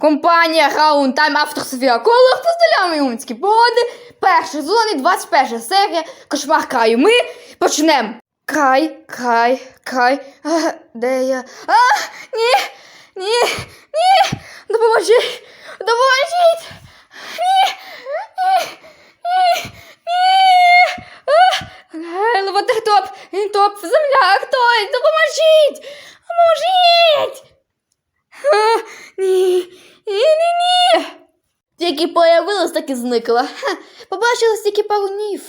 Компанія Раунд Тайм автор Софія Колор поздолями умські погоди. Перший сезон і 21 серія. Кошмар краю. Ми почнемо. Край, край, край. А, де я? А, ні, ні, ні. Допоможіть. Допоможіть. Ні, ні, ні, ні. А, Ватертоп, інтоп, земля, хто? Допоможіть. Поможіть. А, ні, ні, ні, ні. Тільки появилась, так і зникла. Ха, побачила тільки пару днів.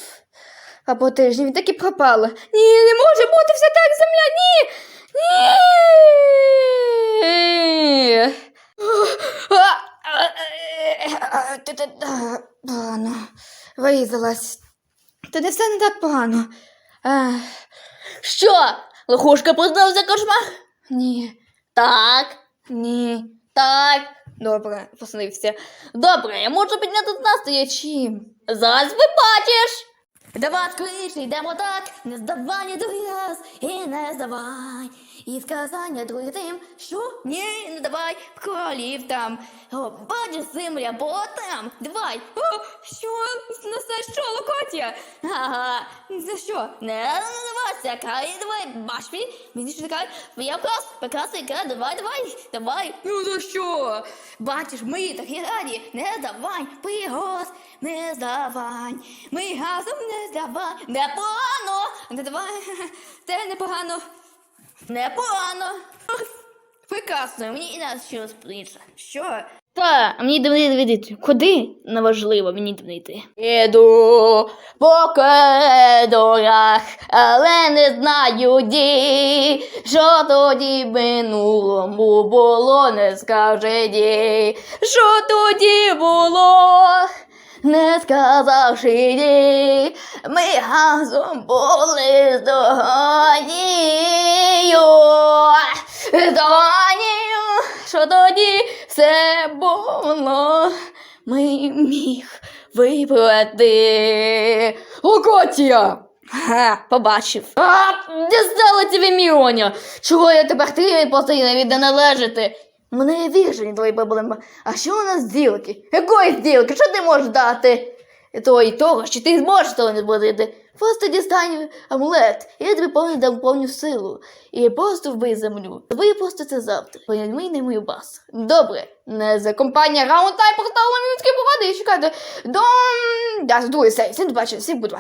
Або тижнів, так і пропала. Ні, не може бути все так, земля, ні. Ні. А, а, а. Погано. Вирізалась. Та не все не так погано. Ех. Що? Лохушка познався кошмар? Ні. Так. Ні. Так. Добре, поснився. Добре, я можу підняти настрій чим? Зараз побачиш. Давай скоріше, йдемо так, не здавай ні другий раз, і не здавай. І сказання тим, що? Ні, не давай, королів там. О, бачиш, земля, бо там. Давай. О, що? На що, локотія? Ага, за що? Не називайся, кай, давай, бач мій, мені що така, я клас, прекрасна ігра, давай, давай, давай. Ну за що? Бачиш, ми такі раді, не здавай, пригоз, не здавай, ми газом не здавай, непогано, не давай, це непогано, непогано. Прекрасно, мені і нас щось прийшло. Що? Та, мені давно видати. Куди? Неважливо, мені давно йти. Іду по коридорах, але не знаю ді, що тоді минулому було, не скаже ді, що тоді було. Не сказавши ні, ми разом були з що тоді все було, ми міг вибрати. Локотія! Ха, побачив. А, де стала тебе Міоня? Чого я тепер ти постійно від не належати? Мене віржені твої проблеми. А що у нас зділки? Якої зділки? Що ти можеш дати? То і того, що ти зможеш того не збудити. Просто дістань амулет, і я тобі повні дам повню силу. І просто вбий землю. Вбий просто це завтра. Прийми не мою бас. Добре. Не за компанія Раунд Тай портал на мінські поводи і чекати до... Да, другої. Всім бачив, всім будь